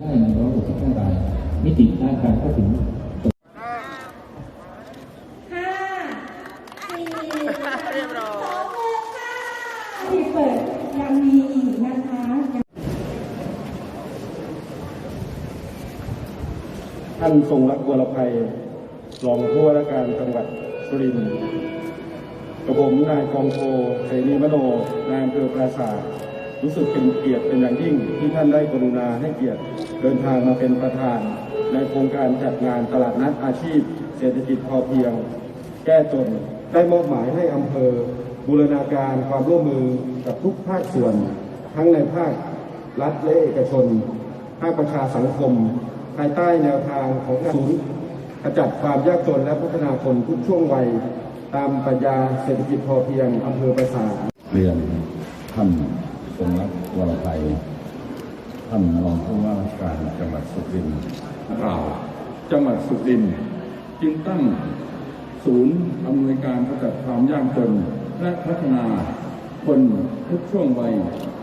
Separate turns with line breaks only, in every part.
ได้165รายมิติด้านการเข้าถึง
ห้าสี่สองหนึ่งค่ะที่เปิดยังมีอีกนะคะ
ท่านทรงรักบัวรภัยรองผู้ว่าราชการจังหวัดสุรินทร์กับผมนายกองโทเสรีมโนนายอำเภอปราสาท รู้สึกเป็นเกียรติเป็นอย่างยิ่งที่ท่านได้กรุณาให้เกียรติเดินทางมาเป็นประธาน ในโครงการจัดงานตลาดนัดอาชีพ เศรษฐกิจพอเพียง แก้จนได้มอบหมายให้อำเภอบูรณาการความร่วมมือกับทุกภาคส่วน ทั้งในภาครัฐและเอกชน ภาคประชาสังคม ภายใต้แนวทางของศูนย์ขจัดความยากจนและพัฒนาคนทุกช่วงวัย ตามปรัชญาเศรษฐกิจพอเพียงอำเภอประสา
เรียนท่าน ทรงรักวรไทยท่านรองผู้ว่าราชการจังหวัดสุรินทร์กล่าวจังหวัดสุรินทร์จึงตั้งศูนย์อำนวยการขจัดความยากจน และพัฒนาคนทุกช่วงวัย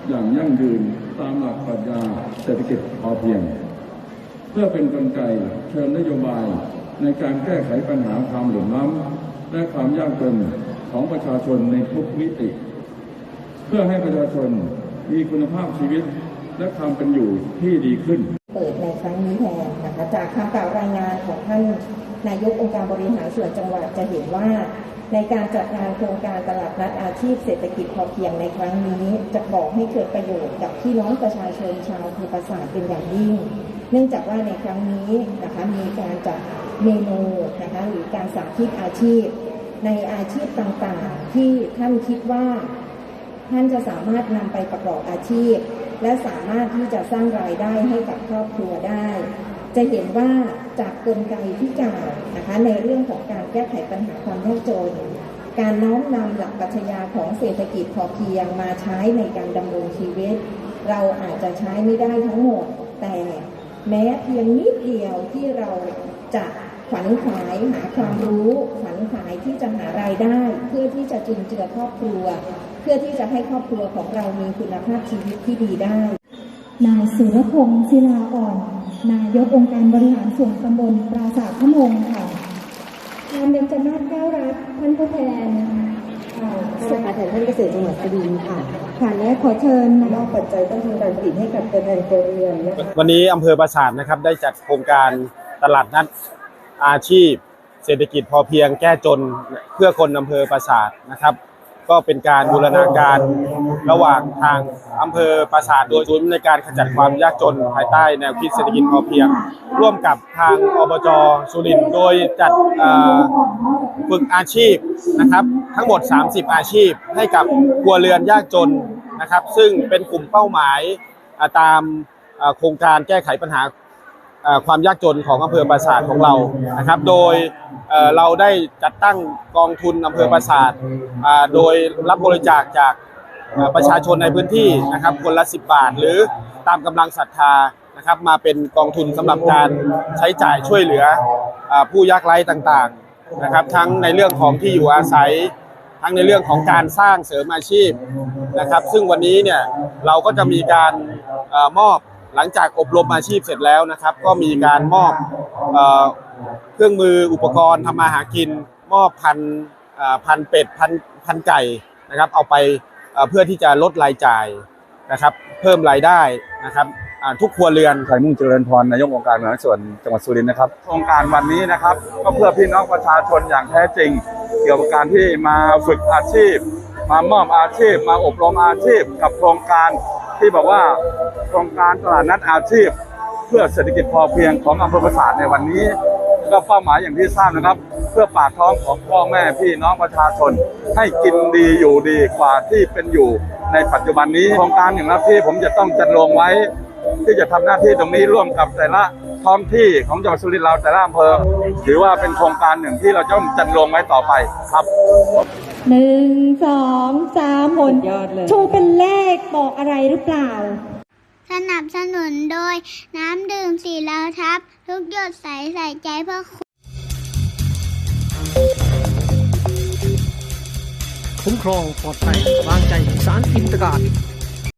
อย่างยั่งยืนตามหลักปรัชญาเศรษฐกิจพอเพียง เพื่อเป็นกลไกเชิญนโยบายในการแก้ไขปัญหาความเหลื่อมล้ำและความยากจนของประชาชนในทุกมิติ เพื่อให้ประชาชนมีคุณภาพชีวิตและความเป็นอยู่ที่ดีขึ้น
เปิดในครั้งนี้แทนนะคะจากคำกล่าวรายงานของท่านนายกองค์การบริหารส่วนจังหวัดจะเห็นว่า ในการจัดงานโครงการตลาดนัดอาชีพเศรษฐกิจพอเพียงในครั้งนี้ จะบอกให้เกิดประโยชน์กับพี่น้องประชาชนชาวภอปราสาทเป็นอย่างยิ่ง เนื่องจากว่าในครั้งนี้นะคะมีการจัดเมนูนะคะหรือการสาธิตอาชีพ ในอาชีพต่างๆ ที่ท่านคิดว่า ท่านจะสามารถนำไปประกอบอาชีพ และสามารถที่จะสร้างรายได้ให้กับครอบครัวได้ จะเห็นว่าจากกลไกที่กล่าวนะคะในเรื่องของการแก้ไขปัญหาความยากจน การน้อมนำหลักปรัชญาของเศรษฐกิจพอเพียงมาใช้ในการดำรงชีวิต เราอาจจะใช้ไม่ได้ทั้งหมด แต่แม้เพียงนิดเดียวที่เราจะขวัญขวายหาความรู้ขวัญขวายที่จะหารายได้ เพื่อที่จะจุนเจือครอบครัว พื่อที่จะให้ครอบครัวของเรามีคุณภาพชีวิตที่ดีได้
นายสุรพงศ์ศิลาอ่อน นายกองค์การบริหารส่วนตำบลปราสาทพระมงค่ะนามเบญจนาถแก้วรัตน์ท่านผู้แทนเอ่อ
สภาแทนท่านเกษตรจังหวัดสุรินทร์ค่ะ
ค่ะและขอเชิญ
มอบปัจจัยต้นทุนการผลิตให้กับตัวแทนครัวเรือนนะคะ
วันนี้อำเภอปราสาทนะครับได้จัดโครงการตลาดนัดอาชีพ เศรษฐกิจพอเพียงแก้จนเพื่อคนอำเภอปราสาทนะครับ ก็เป็นการบูรณาการระหว่างทางอำเภอปราสาทโดยศูนย์ในการขจัดความยากจนภายใต้แนวคิดเศรษฐกิจพอเพียง ร่วมกับทางอบจสุรินทร์โดยจัดฝึกอาชีพนะครับ ทั้งหมด 30 อาชีพให้กับครัวเรือนยากจนนะครับ ซึ่งเป็นกลุ่มเป้าหมายตามโครงการแก้ไขปัญหา ความยากจนของอำเภอปราสาทของเรานะครับ โดยเราได้จัดตั้งกองทุนอำเภอปราสาทโดยรับบริจาคจากประชาชนในพื้นที่นะครับ คนละ 10 บาท หรือตามกำลังศรัทธานะครับมาเป็นกองทุนสำหรับการใช้จ่ายช่วยเหลืออผู้ยากไร้ต่างๆนะครับ ทั้งในเรื่องของที่อยู่อาศัย ทั้งในเรื่องของการสร้างเสริมอาชีพนะครับ ซึ่งวันนี้เนี่ยเราก็จะมีการอมอบ หลังจากอบรมอาชีพเสร็จแล้วนะครับ ก็มีการมอบเอเครื่องมืออุปกรณ์ทำมาหากิน มอบพันพันเป็ดพันพันไก่นะครับ เอาไปเอ่อเพื่อที่จะลดรายจ่ายนะครับ เพิ่มรายได้นะครับทุกครัวเรือน
ไทยมุ่งเจริญพรนายกองค์การบริหารส่วนจังหวัดสุรินทร์นะครับโครงการวันนี้นะครับ ก็เพื่อพี่น้องประชาชนอย่างแท้จริง เกี่ยวกับการที่มาฝึกอาชีพ มามอบอาชีพ มาอบรมอาชีพ กับโครงการ ที่บอกว่าโครงการตลาดนัดอาชีพ เพื่อเศรษฐกิจพอเพียงของอำเภอปราสาทในวันนี้ก็เป้าหมายอย่างที่ทราบนะครับ เพื่อปากท้องของพ่อแม่พี่น้องประชาชน ให้กินดีอยู่ดีกว่าที่เป็นอยู่ในปัจจุบันนี้โครงการอย่างนั้นที่ผมจะต้องจัดลงไว้ ที่จะทำหน้าที่ตรงนี้ร่วมกับแต่ละท้องที่ของจังหวัดสุรินทร์เราแต่ละอำเภอถือว่าเป็นโครงการหนึ่งที่เราจะต้องจัดลงไว้ต่อไปครับ
หนึ่งสอง สามหนชูเป็นเลขบอกอะไรหรือเปล่า
สนับสนุนโดยน้ำดื่มสีเหลาทับ ทุกหยดใสใส่ใจเพื่อคุณ
คุ้มครองปลอดภัยวางใจสารอินตการ